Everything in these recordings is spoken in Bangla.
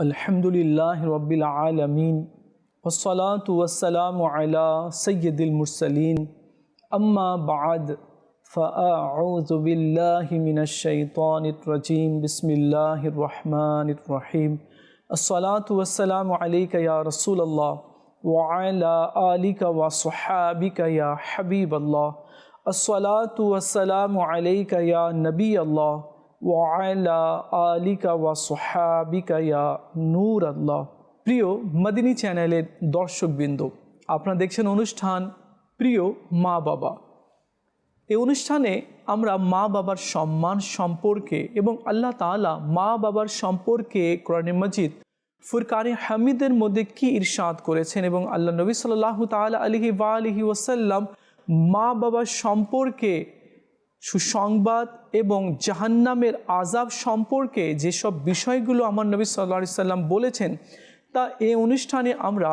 الحمد لله رب العالمين والصلاة والسلام على سيد المرسلين أما بعد فأعوذ بالله من الشيطان الرجيم بسم الله الرحمن الرحيم الصلاة والسلام عليك يا رسول الله وعلى آلك وصحابك يا حبيب الله الصلاة والسلام عليك يا نبي الله আলিকা ওয়া সোহাবিকা ইয়া নূর আল্লাহ প্রিয় মদিনী চ্যানেলের দর্শকবৃন্দ, আপনারা দেখছেন অনুষ্ঠান প্রিয় মা বাবা। এই অনুষ্ঠানে আমরা মা বাবার সম্মান সম্পর্কে এবং আল্লাহ তালা মা বাবার সম্পর্কে কোরআন মজিদ, ফুরকানি হামিদের মধ্যে কি ইরশাদ করেছেন এবং আল্লাহ নবী সাল্লাহ তালা আলহি ওয়া আলহি ওসাল্লাম মা বাবার সম্পর্কে সুসংবাদ এবং জাহান্নামের আজাব সম্পর্কে যেসব বিষয়গুলো আমার নবী সাল্লা সাল্লাম বলেছেন, তা এই অনুষ্ঠানে আমরা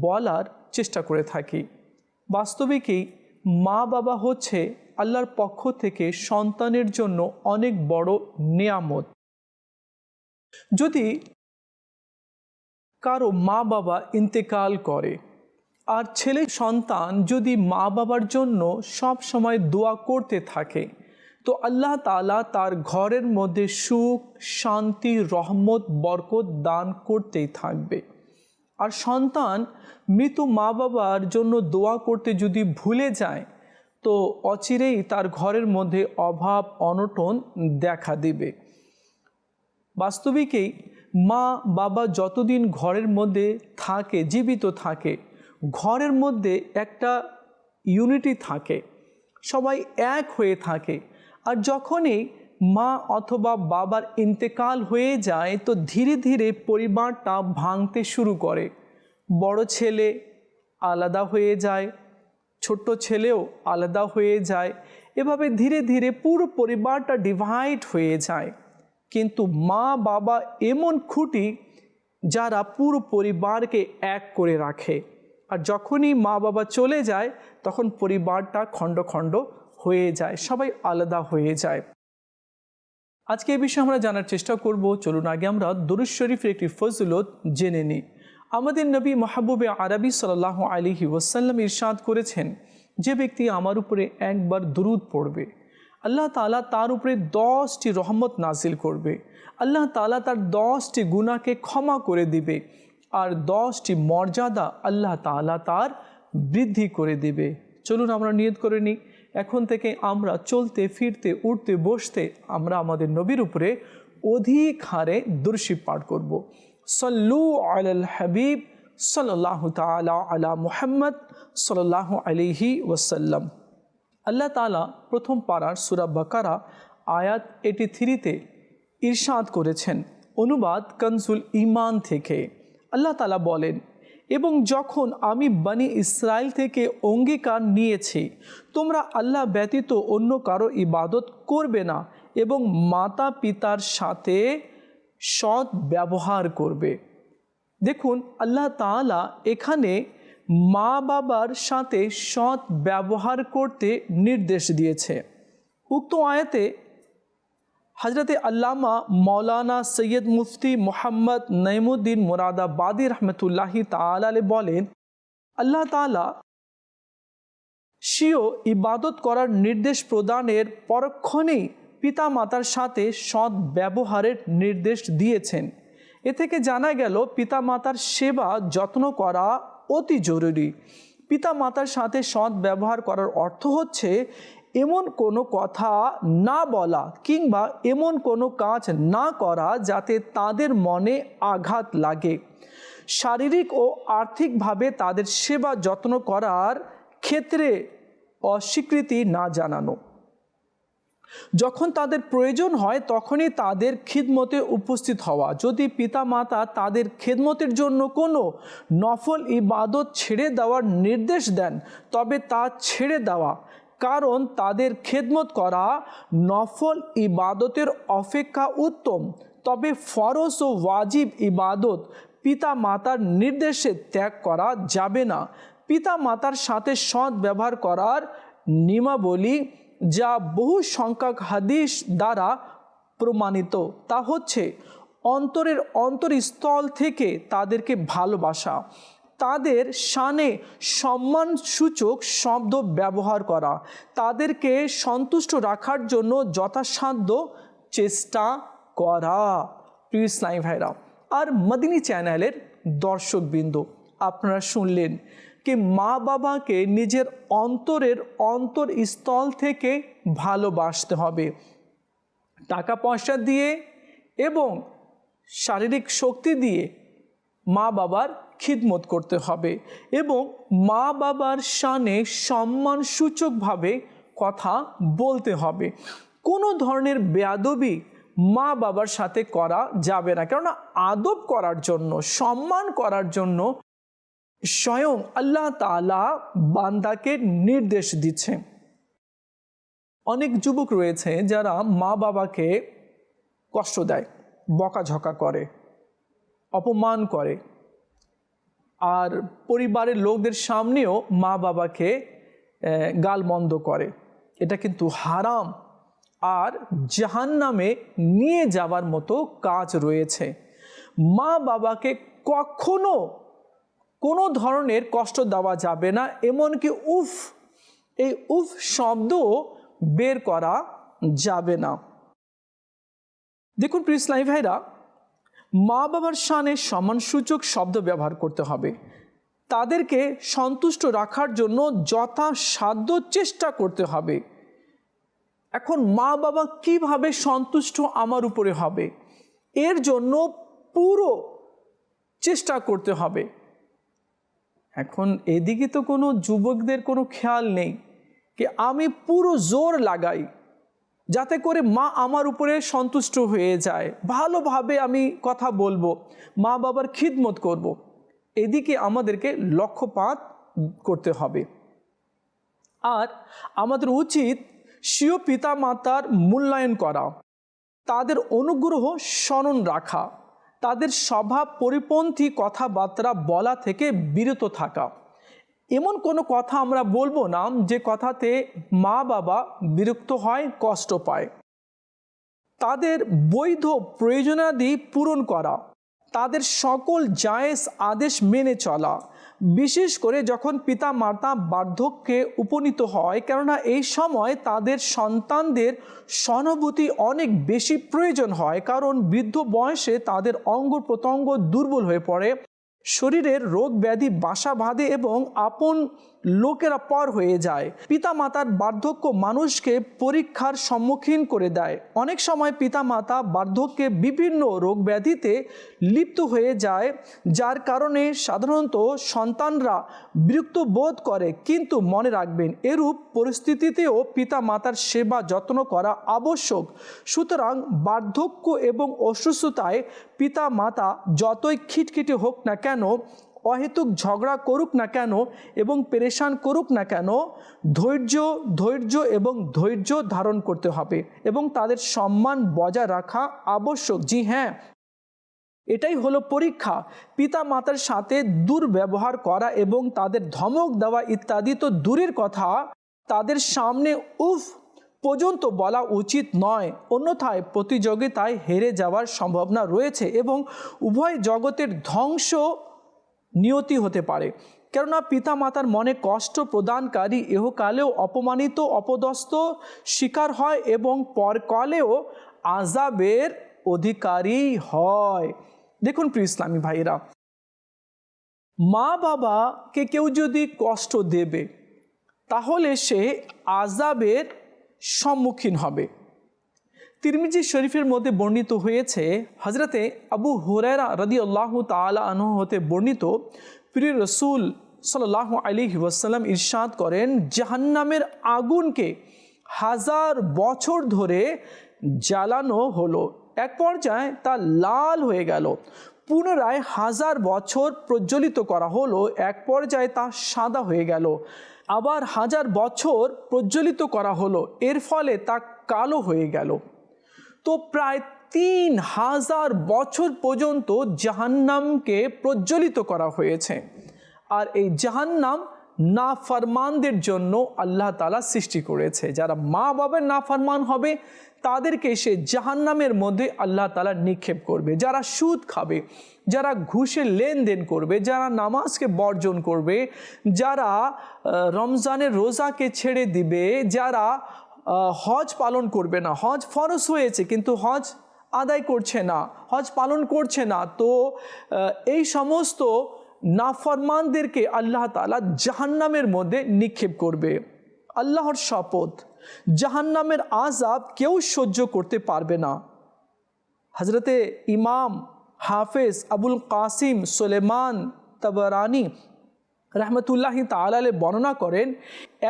বলার চেষ্টা করে থাকি। বাস্তবিকই মা বাবা হচ্ছে আল্লাহর পক্ষ থেকে সন্তানের জন্য অনেক বড় নিয়ামত। যদি কারও মা বাবা ইন্তেকাল করে আর ছেলে সন্তান যদি মা বাবার জন্য সব সময় দোয়া করতে থাকে, তো আল্লাহ তালা তার ঘরের মধ্যে সুখ, শান্তি, রহমত, বরকত দান করতেই থাকবে। আর সন্তান মৃত মা বাবার জন্য দোয়া করতে যদি ভুলে যায়, তো অচিরেই তার ঘরের মধ্যে অভাব, অনটন দেখা দেবে। বাস্তবিকেই মা বাবা যতদিন ঘরের মধ্যে থাকে, জীবিত থাকে ঘরের মধ্যে একটা ইউনিটি থাকে, সবাই এক হয়ে থাকে। আর যখনই মা অথবা বাবার ইন্তেকাল হয়ে যায়, তো ধীরে ধীরে পরিবারটা ভাঙতে শুরু করে। বড় ছেলে আলাদা হয়ে যায়, ছোট্ট ছেলেও আলাদা হয়ে যায়। এভাবে ধীরে ধীরে পুরো পরিবারটা ডিভাইড হয়ে যায়। কিন্তু মা, বাবা এমন খুঁটি যারা পুরো পরিবারকে এক করে রাখে। আর যখনই মা বাবা চলে যায়, তখন পরিবারটা খণ্ড খণ্ড হয়ে যায়, সবাই আলাদা হয়ে যায়। আজকে এই বিষয়ে আমরা জানার চেষ্টা করব, চলুন আগে আমরা দরুদ শরীফের একটি ফজলত জেনে নিই। আমাদের নবী মাহবুবে আরবি সাল্লাহ আলিহি ওসাল্লাম ইরশাদ করেছেন, যে ব্যক্তি আমার উপরে একবার দুরুদ পড়বে, আল্লাহ তালা তার উপরে দশটি রহমত নাজিল করবে, আল্লাহ তালা তার দশটি গুণাকে ক্ষমা করে দিবে আর দশটি মর্যাদা আল্লাহ তালা তার বৃদ্ধি করে দেবে। চলুন আমরা নিয়ত করে নিই। এখন থেকে আমরা চলতে, ফিরতে, উঠতে, বসতে আমরা আমাদের নবীর উপরে অধিক হারে দুর্শি পাঠ করব। সল্লু আল হাবিব সাল্লাহ তালা আলা মুহাম্মদ সাল্লাহ আলিহি ওসাল্লাম আল্লাহ তালা প্রথম পাড়ার সুরা বাকারা আয়াত এটি থ্রিতে ইরশাদ করেছেন। অনুবাদ কনসুল ইমান থেকে। আল্লাহ তালা বলেন, এবং যখন আমি বানি ইসরায়েল থেকে অঙ্গীকার নিয়েছি, তোমরা আল্লাহ ব্যতীত অন্য কারও ইবাদত করবে না এবং মাতা পিতার সাথে সৎ ব্যবহার করবে। দেখুন, আল্লাহ তালা এখানে মা বাবার সাথে সৎ ব্যবহার করতে নির্দেশ দিয়েছে। উক্ত আয়াতে হজরতে আল্লামা মৌলানা সৈয়দ মুফতি মোহাম্মদ নঈমুদ্দিন মুরাদাবাদী রহমতুল্লাহি তালে বলেন, আল্লাহ তালা স্বীয় ইবাদত করার নির্দেশ প্রদানের পরক্ষণেই পিতা মাতার সাথে সৎ ব্যবহারের নির্দেশ দিয়েছেন। এ থেকে জানা গেল পিতা মাতার সেবা যত্ন করা অতি জরুরি। পিতা মাতার সাথে সৎ ব্যবহার করার অর্থ হচ্ছে এমন কোনো কথা না বলা কিংবা এমন কোনো কাজ না করা যাতে তাদের মনে আঘাত লাগে। শারীরিক ও আর্থিকভাবে তাদের সেবা যত্ন করার ক্ষেত্রে অস্বীকৃতি না জানানো। যখন তাদের প্রয়োজন হয় তখনই তাদের খিদমতে উপস্থিত হওয়া। যদি পিতা মাতা তাদের খেদমতের জন্য কোনো নফল ইবাদত ছেড়ে দেওয়ার নির্দেশ দেন, তবে তা ছেড়ে দেওয়া কারণ তাদের খেদমত করা নফল ইবাদতের অপেক্ষা উত্তম। তবে ফরজ ও ওয়াজিব ইবাদত পিতা মাতার নির্দেশে ত্যাগ করা যাবে না। পিতা মাতার সাথে সৎ ব্যবহার করার নিমাবলী যা বহু সংখ্যক হাদিস দ্বারা প্রমাণিত, তা হচ্ছে অন্তরের অন্তরস্থল থেকে তাদেরকে ভালোবাসা। তাদের শানে সম্মানসূচক শব্দ ব্যবহার করা। তাদেরকে সন্তুষ্ট রাখার জন্য যথাসাধ্য চেষ্টা করা। প্রিয় স্নাই ভাইরা, আর মদিনী চ্যানেলের দর্শকবৃন্দ, আপনারা শুনলেন কি মা বাবাকে নিজের অন্তরের অন্তরস্থল থেকে ভালোবাসতে হবে। টাকা পয়সা দিয়ে এবং শারীরিক শক্তি দিয়ে মা বাবার খিদমত করতে হবে এবং মা বাবার সানে সম্মানসূচকভাবে কথা বলতে হবে। কোনো ধরনের বেয়াদবি মা বাবার সাথে করা যাবে না। কেননা আদব করার জন্য, সম্মান করার জন্য স্বয়ং আল্লাহ তালা বান্দাকে নির্দেশ দিচ্ছে। অনেক যুবক রয়েছে যারা মা বাবাকে কষ্ট দেয়, বকাঝকা করে, অপমান করে। আর পরিবারের লোকদের সামনেও মা বাবাকে গালমন্দ করে। এটা কিন্তু হারাম। আর জাহান নামে নিয়ে যাবার মতো কাজ রয়েছে। মা বাবাকে কখনো কোনো ধরনের কষ্ট দেওয়া যাবে না, এমনকি উফ, এই উফ শব্দও বের করা যাবে না। দেখুন ইসলামী ভাইরা মা বাবার সানে সম্মানসূচক শব্দ ব্যবহার করতে হবে। তাদেরকে সন্তুষ্ট রাখার জন্য যথাসাধ্য চেষ্টা করতে হবে। এখন মা বাবা কীভাবে সন্তুষ্ট আমার উপরে হবে? এর জন্য পুরো চেষ্টা করতে হবে। এখন এদিকে তো কোনো যুবকদের কোনো খেয়াল নেই। কি আমি পুরো জোর লাগাই। যাতে করে মা আমার উপরে সন্তুষ্ট হয়ে যায়। ভালোভাবে আমি কথা বলব, মা বাবার খিদমত করব। এদিকে আমাদেরকে লক্ষ্যপাত করতে হবে। আর আমাদের উচিত স্বীয় পিতা মাতার মূল্যায়ন করা, তাদের অনুগ্রহ স্মরণ রাখা, তাদের স্বভাব পরিপন্থী কথাবার্তা বলা থেকে বিরত থাকা। এমন কোনো কথা আমরা বলব না যে কথাতে মা বাবা বিরক্ত হয়, কষ্ট পায়। তাদের বৈধ প্রয়োজনাদি পূরণ করা, তাদের সকল জায়েজ আদেশ মেনে চলা, বিশেষ করে যখন পিতা মাতা বার্ধক্যে উপনীত হয়, কেননা এই সময় তাদের সন্তানদের সহানুভূতি অনেক বেশি প্রয়োজন হয়, কারণ বৃদ্ধ বয়সে তাদের অঙ্গ প্রত্যঙ্গ দুর্বল হয়ে পড়ে। শরীরের রোগ ব্যাধি বাসা বাঁধে এবং আপন লোকেরা পর হয়ে যায়। পিতা মাতার বার্ধক্য মানুষকে পরীক্ষার সম্মুখীন করে দেয়। অনেক সময় পিতা মাতা বার্ধক্যে বিভিন্ন রোগ ব্যাধিতে লিপ্ত হয়ে যায়, যার কারণে সাধারণত সন্তানরা বিরক্ত বোধ করে। কিন্তু মনে রাখবেন, এরূপ পরিস্থিতিতেও পিতা মাতার সেবা যত্ন করা আবশ্যক। সুতরাং বার্ধক্য এবং অসুস্থতায় পিতা মাতা যতই খিটখিটে হোক না কেন অহেতুক ঝগড়া করুক না কেন এবং পেরেশান করুক না কেন, ধৈর্য ধৈর্য এবং ধৈর্য ধারণ করতে হবে এবং তাদের সম্মান বজায় রাখা আবশ্যক। জি হ্যাঁ। এটাই হলো পরীক্ষা। পিতা মাতার সাথে দুর্ব্যবহার করা এবং তাদের ধমক দেওয়া ইত্যাদি তো দূরের কথা। তাদের সামনে উফ! পর্যন্ত বলা উচিত নয়। অন্যথায় প্রতিযোগিতায় হেরে যাওয়ার সম্ভাবনা রয়েছে এবং উভয় জগতের ধ্বংস নিয়তি হতে পারে। কেননা পিতা মাতার মনে কষ্ট প্রদানকারী এহকালেও অপমানিত, অপদস্থ শিকার হয় এবং পরকালেও আজাবের অধিকারী হয়। দেখুন প্রিয় ইসলামী ভাইরা মা বাবাকে কেউ যদি কষ্ট দেবে, তাহলে সে আজাবের সম্মুখীন হবে। তিরমিজি শরীফের মধ্যে বর্ণিত হয়েছে হজরতে আবু হুরেরা রদি আল্লাহ তালা আনহ হতে বর্ণিত প্রিয় রসুল সাল্লাহ আলী ওয়াসাল্লাম ইরশাদ করেন, জাহান্নামের আগুনকে হাজার বছর ধরে জ্বালানো হলো। এক পর্যায়ে তা লাল হয়ে গেল। পুনরায় হাজার বছর প্রজ্বলিত করা হলো। এক পর্যায়ে তা সাদা হয়ে গেল। আবার হাজার বছর প্রজ্বলিত করা হলো। এর ফলে তা কালো হয়ে গেল। তো প্রায় তিন হাজার বছর পর্যন্ত জাহান্নামকে প্রজ্বলিত করা হয়েছে। আর এই জাহান্নাম না ফরমানদের জন্য আল্লাহ তালা সৃষ্টি করেছে। যারা মা বাবার না ফরমান হবে, তাদেরকে সে জাহান্নামের মধ্যে আল্লাহ তালা নিক্ষেপ করবে। যারা সুদ খাবে, যারা ঘুষে লেনদেন করবে, যারা নামাজকে বর্জন করবে, যারা রমজানের রোজাকে ছেড়ে দিবে, যারা হজ পালন করবে না, হজ ফরজ হয়েছে কিন্তু হজ আদায় করছে না, হজ পালন করছে না। তো এই সমস্ত নাফরমানদেরকে আল্লাহ তালা জাহান্নামের মধ্যে নিক্ষেপ করবে। আল্লাহর শপথ, জাহান্নামের আজাব কেউ সহ্য করতে পারবে না। হজরতে ইমাম হাফেজ আবুল কাসিম সুলেমান তবরানি রহমতুল্লাহি তালালে বর্ণনা করেন,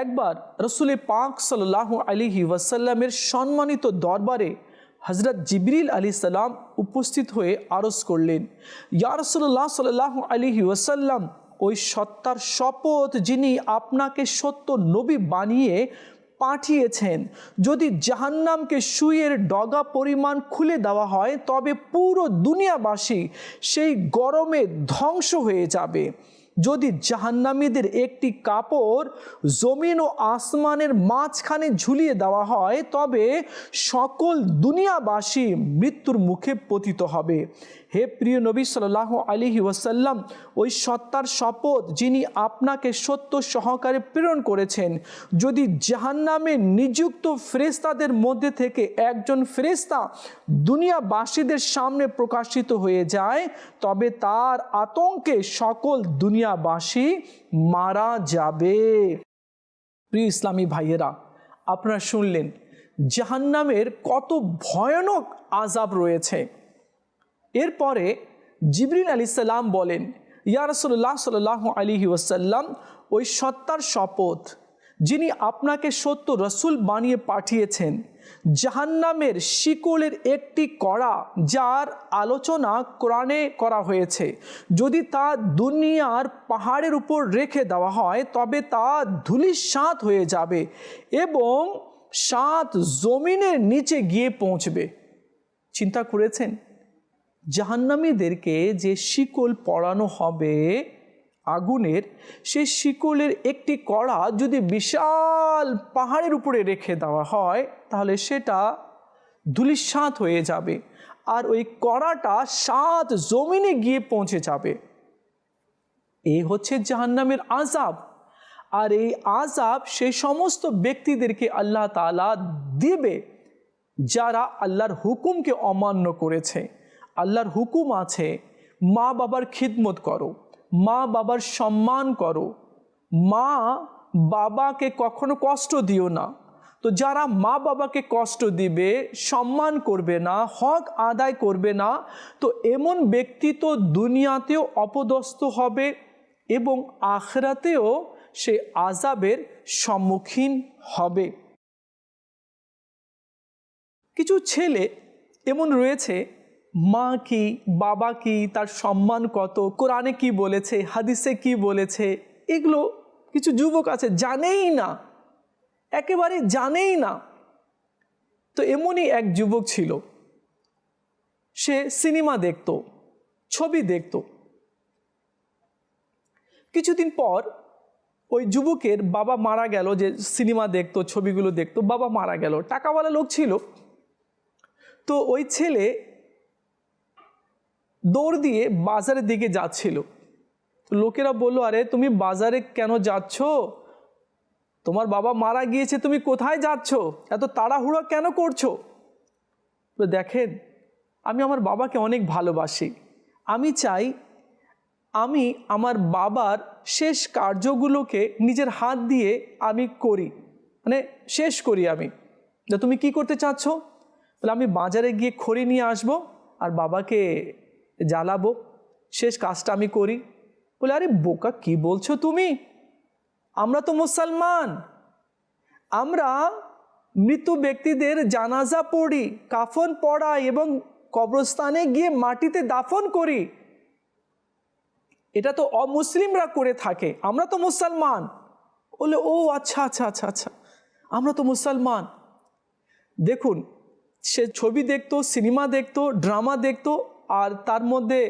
একবার রসুল পাক সাল্লাহ আলিহি ওয়াসাল্লামের সম্মানিত দরবারে হজরত জিবরিল আলী সাল্লাম উপস্থিত হয়ে আরজ করলেন, ইয়া রসুল্লাহ সাল্লাহ আলিহি ওয়াসাল্লাম, ওই সত্তার শপথ যিনি আপনাকে সত্য নবী বানিয়ে পাঠিয়েছেন, যদি জাহান্নামকে সুইয়ের ডগা পরিমাণ খুলে দেওয়া হয়, তবে পুরো দুনিয়াবাসী সেই গরমে ধ্বংস হয়ে যাবে। যদি জাহান্নামীদের একটি কাপড় জমিন ও আসমানের মাঝখানে ঝুলিয়ে দেওয়া হয়, তবে সকল দুনিয়াবাসী মৃত্যুর মুখে পতিত হবে। হে প্রিয় নবী সাল্লাহ আলিহি ওয়াসাল্লাম, ওই সত্তার শপথ যিনি আপনাকে সত্য সহকারে প্রেরণ করেছেন, যদি জাহান্নামে নিযুক্ত ফেরেস্তাদের মধ্যে থেকে একজন ফেরেস্তা দুনিয়াবাসীদের সামনে প্রকাশিত হয়ে যায়, তবে তার আতঙ্কে সকল দুনিয়াবাসী মারা যাবে। প্রিয় ইসলামী ভাইয়েরা, আপনারা শুনলেন, জাহান্নামের কত ভয়ানক আজাব রয়েছে। এরপরে জিবরিন আলী সাল্লাম বলেন, ইয়া রসল্লাহ সাল্লাহ আলিহি ওয়াসাল্লাম, ওই সত্তার শপথ যিনি আপনাকে সত্য রসুল বানিয়ে পাঠিয়েছেন, জাহান্নামের শিকলের একটি কড়া যার আলোচনা কোরআনে করা হয়েছে, যদি তা দুনিয়ার পাহাড়ের উপর রেখে দেওয়া হয়, তবে তা ধুলির সাত হয়ে যাবে এবং সাত জমিনের নিচে গিয়ে পৌঁছবে। চিন্তা করেছেন? জাহান্নামীদেরকে যে শিকল পড়ানো হবে আগুনের সেই শিকলের একটি কড়া যদি বিশাল পাহাড়ের উপরে রেখে দেওয়া হয়, তাহলে সেটা ধুলিসাত হয়ে যাবে আর ওই কড়াটা সাত জমিনে গিয়ে পৌঁছে যাবে। এই হচ্ছে জাহান্নামের আজাব আর এই আজাব সেই সমস্ত ব্যক্তিদেরকে আল্লাহ তালা দেবে যারা আল্লাহর হুকুমকে অমান্য করেছে। আল্লাহর হুকুম আছে, মা বাবার খিদমত করো, মা বাবার সম্মান করো। মা বাবাকে কখনো কষ্ট দিও না। তো যারা মা বাবাকে কষ্ট দিবে, সম্মান করবে না, হক আদায় করবে না, তো এমন ব্যক্তি তো দুনিয়াতেও অপদস্থ হবে এবং আখরাতেও সে আজাবের সম্মুখীন হবে। কিছু ছেলে এমন রয়েছে মা কি, বাবা কি, তার সম্মান কত, কোরআনে কি বলেছে, হাদিসে কি বলেছে, এগুলো কিছু যুবক আছে, জানেই না। একেবারে জানেই না। তো এমনই এক যুবক ছিল। সে সিনেমা দেখত, ছবি দেখত। কিছুদিন পর ওই যুবকের বাবা মারা গেল যে সিনেমা দেখতো, ছবিগুলো দেখতো, বাবা মারা গেল, টাকাওয়ালা লোক ছিল। তো ওই ছেলে দৌড় দিয়ে বাজারের দিকে যাচ্ছিল। লোকেরা বলল, আরে, তুমি বাজারে কেন যাচ্ছ? তোমার বাবা মারা গিয়েছে, তুমি কোথায় যাচ্ছ? এত তাড়াহুড়া কেন করছ? তো দেখেন, আমি আমার বাবাকে অনেক ভালোবাসি। আমি চাই আমি আমার বাবার শেষ কার্যগুলোকে নিজের হাত দিয়ে আমি করি। মানে শেষ করি আমি। তুমি কি করতে চাচ্ছ? তাহলে আমি বাজারে গিয়ে খড়ি নিয়ে আসব আর বাবাকে জ্বালাবো, শেষ কাজটা আমি করি। বলে, আরে বোকা, কি বলছো তুমি? আমরা তো মুসলমান। আমরা মৃত ব্যক্তিদের জানাজা পড়ি, কাফন পড়াই এবং কবরস্থানে গিয়ে মাটিতে দাফন করি। এটা তো অমুসলিমরা করে থাকে। আমরা তো মুসলমান। বলে, ও আচ্ছা আচ্ছা আচ্ছা আচ্ছা আমরা তো মুসলমান। দেখুন, সে ছবি দেখতো, সিনেমা দেখতো, ড্রামা দেখতো আর তার মধ্যে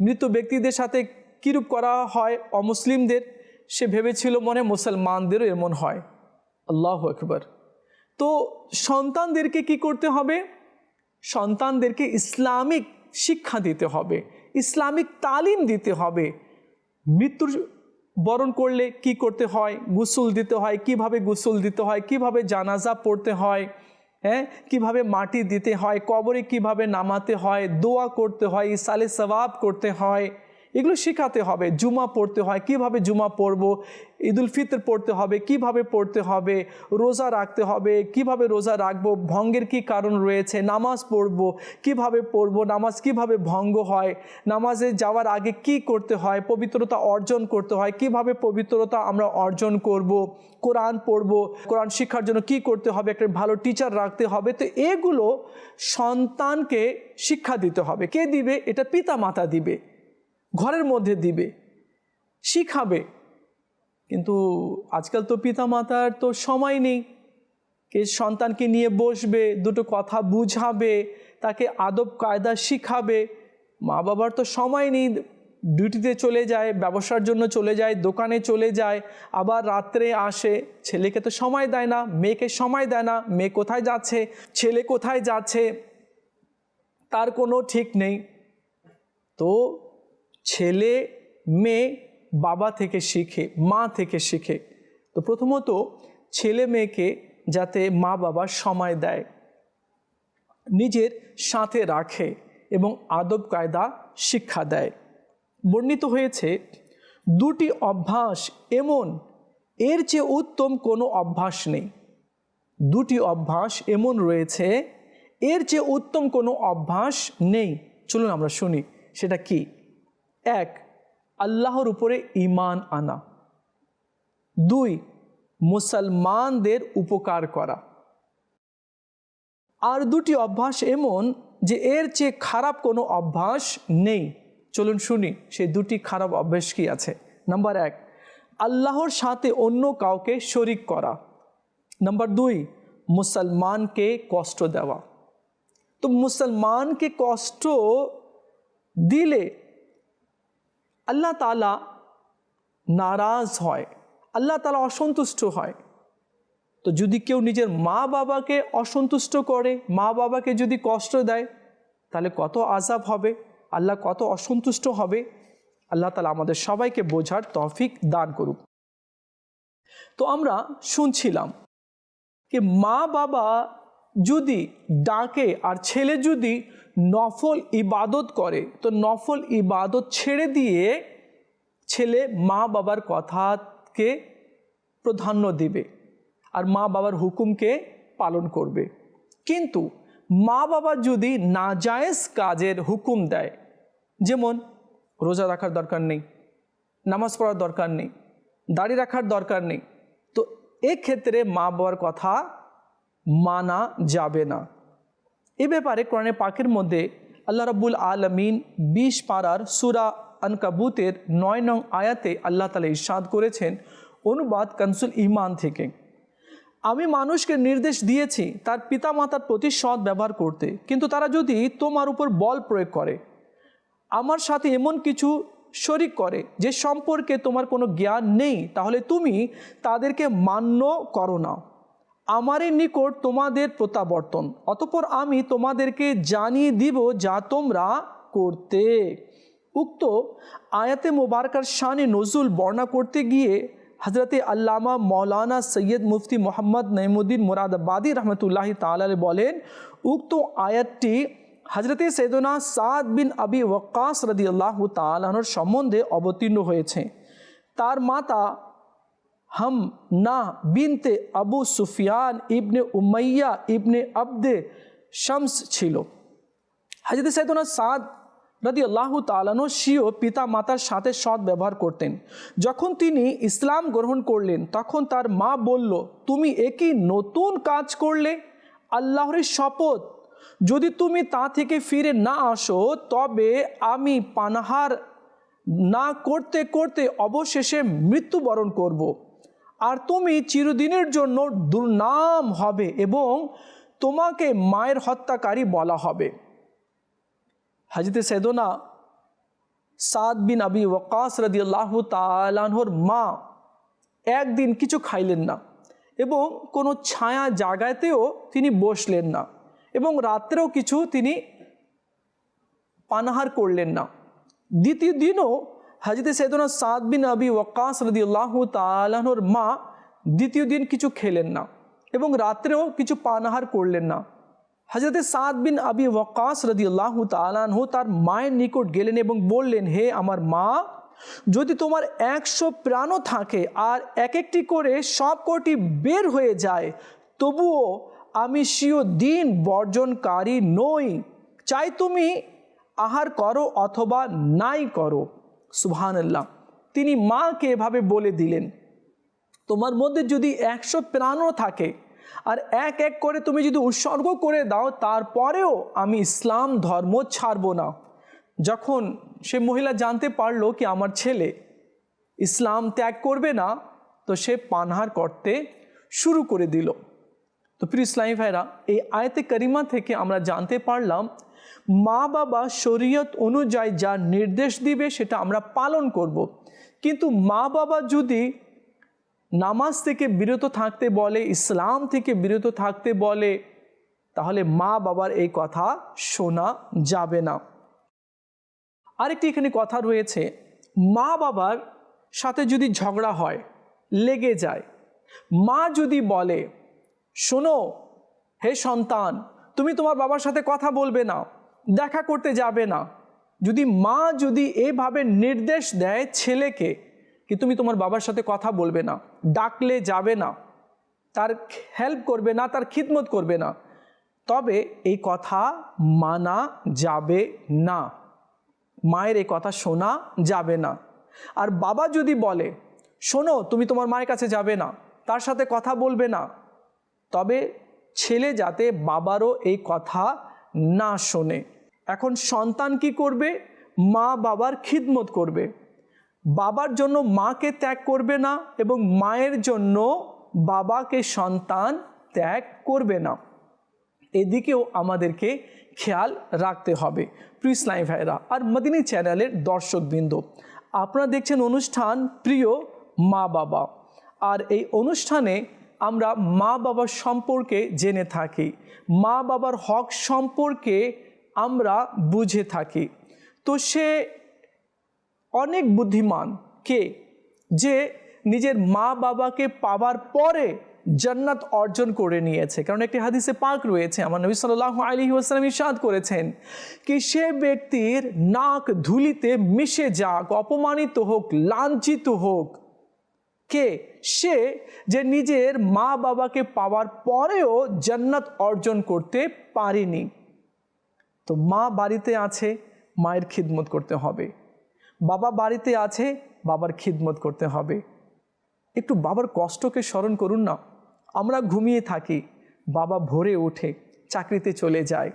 মৃত ব্যক্তিদের সাথে কীরূপ করা হয় অমুসলিমদের? সে ভেবেছিল মনে মুসলমানদেরও এমন হয়। আল্লাহ একবার তো সন্তানদেরকে কি করতে হবে? সন্তানদেরকে ইসলামিক শিক্ষা দিতে হবে, ইসলামিক তালিম দিতে হবে। মৃত্যুর বরণ করলে কি করতে হয়? গুসুল দিতে হয়। কীভাবে গুসুল দিতে হয়? কীভাবে জানাজা পড়তে হয়? হ্যাঁ? কীভাবে মাটি দিতে হয়, কবরে কীভাবে নামাতে হয়, দোয়া করতে হয়, সালে সবাব করতে হয়। এগুলো শেখাতে হবে। জুমা পড়তে হয়, কীভাবে জুমা পড়ব, ঈদুল ফিতর পড়তে হবে, কীভাবে পড়তে হবে, রোজা রাখতে হবে, কীভাবে রোজা রাখব, ভঙ্গের কি কারণ রয়েছে, নামাজ পড়ব, কীভাবে পড়ব, নামাজ কীভাবে ভঙ্গ হয়, নামাজে যাওয়ার আগে কি করতে হয়, পবিত্রতা অর্জন করতে হয়, কীভাবে পবিত্রতা আমরা অর্জন করব, কোরআন পড়ব, কোরআন শিক্ষার জন্য কি করতে হবে, একটা ভালো টিচার রাখতে হবে, তো এগুলো সন্তানকে শিক্ষা দিতে হবে। কে দিবে? এটা পিতা মাতা দিবে। ঘরের মধ্যে দিবে, শিখাবে। কিন্তু আজকাল তো পিতা মাতার তো সময় নেই। কে সন্তানকে নিয়ে বসবে, দুটো কথা বুঝাবে, তাকে আদব, কায়দা শিখাবে। মা বাবার তো সময় নেই, ডিউটিতে চলে যায়, ব্যবসার জন্য চলে যায়, দোকানে চলে যায়, আবার রাত্রে আসে। ছেলেকে তো সময় দেয় না, মেয়েকে সময় দেয় না, মেয়ে কোথায় যাচ্ছে, ছেলে কোথায় যাচ্ছে, তার কোনো ঠিক নেই। তো ছেলে, মেয়ে, বাবা থেকে শিখে, মা থেকে শিখে। তো প্রথমত ছেলে মেয়েকে যাতে মা বাবা সময় দেয়, নিজের সাথে রাখে এবং আদব কায়দা শিক্ষা দেয়। বর্ণিত হয়েছে, দুটি অভ্যাস এমন, এর চেয়ে উত্তম কোনো অভ্যাস নেই। দুটি অভ্যাস এমন রয়েছে, এর চেয়ে উত্তম কোনো অভ্যাস নেই। চলুন আমরা শুনি, সেটা কি? এক, আল্লাহর উপরে ইমান আনা। দুই, মুসলমানদের উপকার করা। আর দুটি অভ্যাস এমন যে এর চেয়ে খারাপ কোনো অভ্যাস নেই। চলুন শুনি, সেই দুটি খারাপ অভ্যাস কি আছে? নাম্বার এক, আল্লাহর সাথে অন্য কাউকে শরিক করা। নাম্বার দুই, মুসলমানকে কষ্ট দেওয়া। তো মুসলমানকে কষ্ট দিলে আল্লাহ তালা নারাজ হয়, আল্লাহ তালা অসন্তুষ্ট হয়। তো যদি কেউ নিজের মা বাবাকে অসন্তুষ্ট করে, মা বাবাকে যদি কষ্ট দেয়, তাহলে কত আজাব হবে, আল্লাহ কত অসন্তুষ্ট হবে। আল্লাহ তালা আমাদের সবাইকে বোঝার তফিক দান করুক। তো আমরা শুনছিলাম যে মা বাবা যদি ডাকে আর ছেলে যদি নফল ইবাদত করে, তো নফল ইবাদত ছেড়ে দিয়ে ছেলে মা বাবার কথাকে প্রাধান্য দিবে আর মা বাবার হুকুমকে পালন করবে। কিন্তু মা বাবা যদি নাজায়েজ কাজের হুকুম দেয়, যেমন রোজা রাখার দরকার নেই, নামাজ পড়ার দরকার নেই, দাড়ি রাখার দরকার নেই, তো এক্ষেত্রে মা বাবার কথা মানা যাবে না। এ ব্যাপারে কোরআনে পাকের মধ্যে আল্লাহ রাবুল আলমিন বিশ পাড়ার সুরা আনকাবুতের নয় নং আয়াতে আল্লাহ তালা ইরশাদ করেছেন, অনুবাদ কনসুল ইমান থেকে। আমি মানুষকে নির্দেশ দিয়েছি তার পিতামাতার প্রতি সৎ ব্যবহার করতে, কিন্তু তারা যদি তোমার উপর বল প্রয়োগ করে, আমার সাথে এমন কিছু শরিক করে যে সম্পর্কে তোমার কোনো জ্ঞান নেই, তাহলে তুমি তাদেরকে মান্য করো না। আমারই নিকট তোমাদের প্রত্যাবর্তন, অতপর আমি তোমাদেরকে জানিয়ে দিব যা তোমরা করতে। উক্ত আয়াতে মোবারকার শানে নজরুল বর্ণনা করতে গিয়ে হজরতে আল্লামা মৌলানা সৈয়দ মুফতি মোহাম্মদ নঈমুদ্দিন মুরাদাবাদী রহমতুল্লাহ তালে বলেন, উক্ত আয়াতটি হজরতে সৈদনা সাদ বিন আবি ওয়াক্কাস রদি আল্লাহ তালানোর সম্বন্ধে অবতীর্ণ হয়েছে। তার মাতা হাম না বিনতে আবু সুফিয়ান ইবনে উমাইয়া ইবনে আবদে শামস ছিল হাজরত সৈদনা সাদ রাদি আল্লাহ তালানো সিও পিতা মাতার সাথে সৎ ব্যবহার করতেন। যখন তিনি ইসলাম গ্রহণ করলেন, তখন তার মা বলল, তুমি একই নতুন কাজ করলে? আল্লাহর শপথ। যদি তুমি তা থেকে ফিরে না আসো, তবে আমি পানাহার না করতে করতে অবশেষে মৃত্যুবরণ করব। আর তুমি চিরদিনের জন্য দুর্নাম হবে এবং তোমাকে মায়ের হত্যাকারী বলা হবে। হাজিতে সেদোনা সাদ বিন আবি ওয়াকাস রদি আল্লাহ তালাহর মা একদিন কিছু খাইলেন না এবং কোনো ছায়া জায়গাতেও তিনি বসলেন না এবং রাত্রেও কিছু তিনি পানাহার করলেন না। দ্বিতীয় দিনও হাজরত সৈদনা সাদ বিন আবি ওয়াক্কাস রদিউল্লাহ তালাহর মা দ্বিতীয় দিন কিছু খেলেন না এবং রাত্রেও কিছু পানাহার করলেন না। হজরত সাদ বিন আবি ওয়াক্কাস রদিউল্লাহ তালাহ তার মায়ের নিকট গেলেন এবং বললেন, হে আমার মা, যদি তোমার একশো প্রাণও থাকে আর এক একটি করে সব কটি বের হয়ে যায়, তবুও আমি সিও দিন বর্জনকারী নই। চাই তুমি আহার করো অথবা নাই করো। সুবহানাল্লাহ। তিনি মাকে এভাবে বলে দিলেন, তোমার মধ্যে যদি একশো প্রাণও থাকে, আর এক এক করে তুমি যদি উৎসর্গ করে দাও, তারপরেও আমি ইসলাম ধর্ম ছাড়ব না। যখন সে মহিলা জানতে পারল কি আমার ছেলে ইসলাম ত্যাগ করবে না, তো সে পানহার করতে শুরু করে দিল। তো প্রিয় ইসলামী ভাইরা, এই আয়তে করিমা থেকে আমরা জানতে পারলাম মা বাবা শরীয়ত অনুযায়ী যা নির্দেশ দিবে সেটা আমরা পালন করব। কিন্তু মা বাবা যদি নামাজ থেকে বিরত থাকতে বলে, ইসলাম থেকে বিরত থাকতে বলে, তাহলে মা বাবার এই কথা শোনা যাবে না আরেকটি এখানে কথা রয়েছে, মা বাবার সাথে যদি ঝগড়া হয়, লেগে যায়, মা যদি বলে, শোনো, হে সন্তান, তুমি তোমার বাবার সাথে কথা বলবে না দেখা করতে যাবে না। যদি মা যদি এভাবে নির্দেশ দেয় ছেলেকে কি তুমি তোমার বাবার সাথে কথা বলবে না, ডাকলে যাবে না, তার হেল্প করবে না, তার খিদমত করবে না, তবে এই কথা মানা যাবে না। মায়ের এই কথা শোনা যাবে না। আর বাবা যদি বলে, শোনো, তুমি তোমার মায়ের কাছে যাবে না, তার সাথে কথা বলবে না, তবে ছেলে যাতে বাবারও এই কথা না শোনে। এখন সন্তান কি করবে? মা বাবার খিদমত করবে। বাবার জন্য মাকে ত্যাগ করবে না এবং মায়ের জন্য বাবাকে সন্তান ত্যাগ করবে না। এদিকেও আমাদেরকে খেয়াল রাখতে হবে। প্রিয় ইসলামী ভাইরা আর মদিনী চ্যানেলের দর্শকবৃন্দ, আপনারা দেখছেন অনুষ্ঠান প্রিয় মা বাবা আর এই অনুষ্ঠানে আমরা মা বাবার সম্পর্কে জেনে থাকি। মা বাবার হক সম্পর্কে আমরা বুঝে থাকি। তো সে অনেক বুদ্ধিমান। কে? যে নিজের মা বাবাকে পাওয়ার পরে জান্নাত অর্জন করে নিয়েছে। কারণ একটি হাদিসে পাক রয়েছে, আমার নবী সাল্লাহ আলী ওয়াসালাম ইসাদ করেছেন কি সে ব্যক্তির নাক ধুলিতে মিশে যাক, অপমানিত হোক, লাঞ্ছিত হোক কে? সে যে নিজের মা বাবাকে পাওয়ার পরেও জান্নাত অর্জন করতে পারেনি। তো মা বাড়িতে আছে, মায়ের খিদমত করতে হবে। বাবা বাড়িতে আছে, বাবার খিদমত করতে হবে। একটু বাবার কষ্টকে স্মরণ করুন না। আমরা ঘুমিয়ে থাকি, বাবা ভোরে ওঠে, চাকরিতে চলে যায়।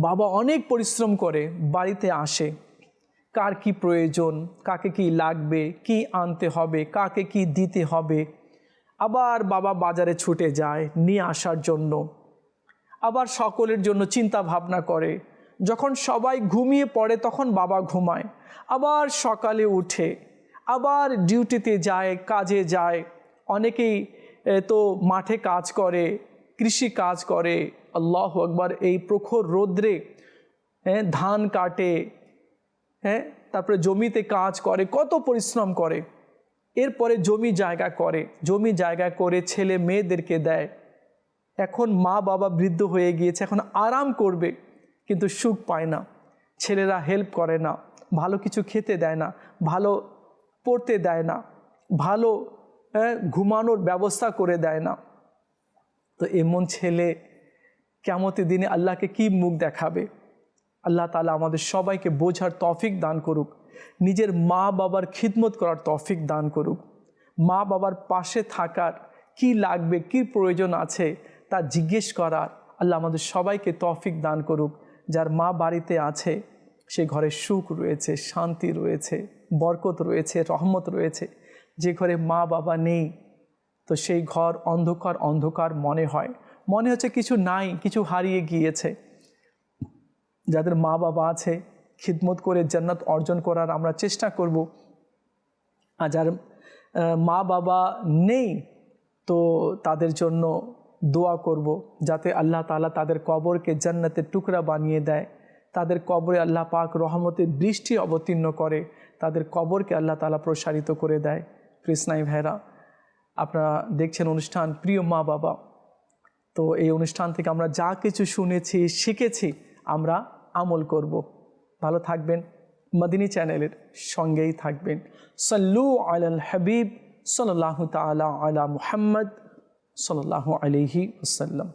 বাবা অনেক পরিশ্রম করে, বাড়িতে আসে। কার কি প্রয়োজন, কাকে কি লাগবে, কি আনতে হবে, কাকে কি দিতে হবে। আবার বাবা বাজারে ছুটে যায় নিয়ে আসার জন্য। আবার সকলের জন্য চিন্তা ভাবনা করে। যখন সবাই ঘুমিয়ে পড়ে তখন বাবা ঘুমায়। আবার সকালে উঠে। আবার ডিউটিতে যায়, কাজে যায়। অনেকেই তো মাঠে কাজ করে, কৃষি কাজ করে। আল্লাহ একবার এই প্রখর রৌদ্রে ধান কাটে হ্যাঁ তারপরে জমিতে কাজ করে, কত পরিশ্রম করে। এরপরে জমি জায়গা করে, জমি জায়গা করে ছেলে মেয়েদেরকে দেয়। এখন মা বাবা বৃদ্ধ হয়ে গিয়েছে, এখন আরাম করবে, কিন্তু সুখ পায় না। ছেলেরা হেল্প করে না, ভালো কিছু খেতে দেয় না, ভালো পড়তে দেয় না, ভালো ঘুমানোর ব্যবস্থা করে দেয় না। তো এমন ছেলে কেমতে দিনে আল্লাহকে কি মুখ দেখাবে? আল্লাহ তালা আমাদের সবাইকে বোঝার তফিক দান করুক। নিজের মা বাবার খিদমত করার তফিক দান করুক। মা বাবার পাশে থাকার কি লাগবে, কি প্রয়োজন আছে তা জিজ্ঞেস করার আল্লাহ আমাদের সবাইকে তফিক দান করুক। যার মা বাড়িতে আছে, সে ঘরে সুখ রয়েছে, শান্তি রয়েছে, বরকত রয়েছে, রহমত রয়েছে। যে ঘরে মা বাবা নেই, তো সেই ঘর অন্ধকার অন্ধকার মনে হয়। মনে হচ্ছে কিছু নাই, কিছু হারিয়ে গিয়েছে। যাদের মা বাবা আছে, খিদমত করে জান্নাত অর্জন করার আমরা চেষ্টা করব। আর যার মা বাবা নেই, তো তাদের জন্য দোয়া করব যাতে আল্লাহ তালা তাদের কবরকে জান্নাতের টুকরা বানিয়ে দেয়। তাদের কবরে আল্লাহ পাক রহমতের বৃষ্টি অবতীর্ণ করে, তাদের কবরকে আল্লাহ তালা প্রসারিত করে দেয়। কৃষ্ণাই ভাইরা আপনারা দেখছেন অনুষ্ঠান প্রিয় মা বাবা তো এই অনুষ্ঠান থেকে আমরা যা কিছু শুনেছি, শিখেছি, আমরা আমল করব। ভালো থাকবেন। মদিনী চ্যানেলের সঙ্গেই থাকবেন। সাল্লু আলাল হাবিব সাল্লাহ তালা আলা মুহাম্মদ সাল্লাহ আলহি আসাল্লাম